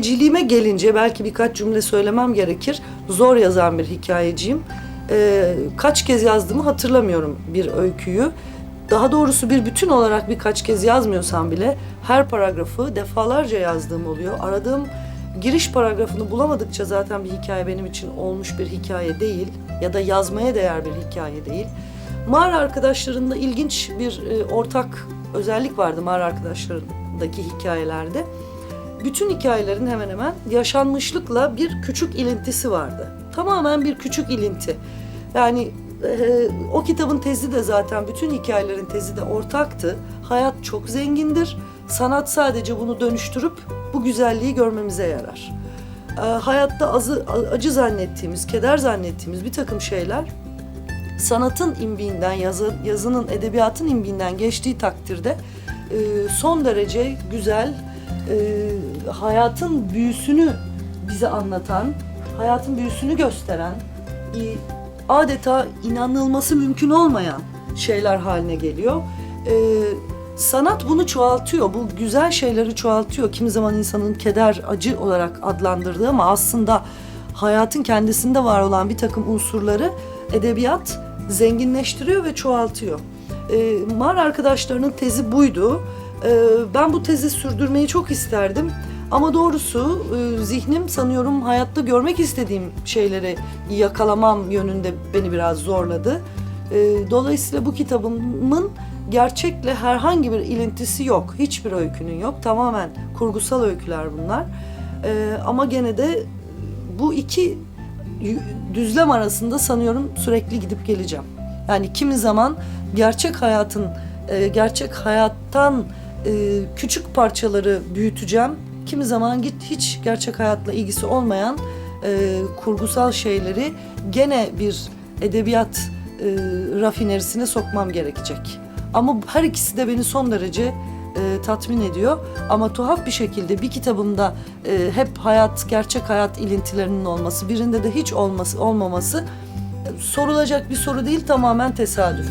hikayeciliğime gelince belki birkaç cümle söylemem gerekir. Zor yazan bir hikayeciyim. Ee, kaç kez yazdığımı hatırlamıyorum bir öyküyü. Daha doğrusu bir bütün olarak birkaç kez yazmıyorsam bile her paragrafı defalarca yazdığım oluyor. Aradığım giriş paragrafını bulamadıkça zaten bir hikaye benim için olmuş bir hikaye değil ya da yazmaya değer bir hikaye değil. Mağara arkadaşlarında ilginç bir e, ortak özellik vardı mağara arkadaşlarındaki hikayelerde. Bütün hikayelerin hemen hemen yaşanmışlıkla bir küçük ilintisi vardı. Tamamen bir küçük ilinti. Yani e, o kitabın tezi de zaten bütün hikayelerin tezi de ortaktı. Hayat çok zengindir. Sanat sadece bunu dönüştürüp bu güzelliği görmemize yarar. E, hayatta azı, acı zannettiğimiz, keder zannettiğimiz bir takım şeyler sanatın imbiğinden, yazı, yazının, edebiyatın imbiğinden geçtiği takdirde e, son derece güzel, e, hayatın büyüsünü bize anlatan, hayatın büyüsünü gösteren, adeta inanılması mümkün olmayan şeyler haline geliyor. E, sanat bunu çoğaltıyor, bu güzel şeyleri çoğaltıyor. Kimi zaman insanın keder, acı olarak adlandırdığı ama aslında hayatın kendisinde var olan bir takım unsurları edebiyat zenginleştiriyor ve çoğaltıyor. E, Mar arkadaşlarının tezi buydu. E, ben bu tezi sürdürmeyi çok isterdim. Ama doğrusu e, zihnim sanıyorum hayatta görmek istediğim şeyleri yakalamam yönünde beni biraz zorladı. E, dolayısıyla bu kitabımın gerçekle herhangi bir ilintisi yok. Hiçbir öykünün yok. Tamamen kurgusal öyküler bunlar. E, ama gene de bu iki düzlem arasında sanıyorum sürekli gidip geleceğim. Yani kimi zaman gerçek hayatın, e, gerçek hayattan e, küçük parçaları büyüteceğim. Kimi zaman git hiç gerçek hayatla ilgisi olmayan e, kurgusal şeyleri gene bir edebiyat e, rafinerisine sokmam gerekecek. Ama her ikisi de beni son derece e, tatmin ediyor. Ama tuhaf bir şekilde bir kitabımda e, hep hayat, gerçek hayat ilintilerinin olması, birinde de hiç olması olmaması e, sorulacak bir soru değil tamamen tesadüf.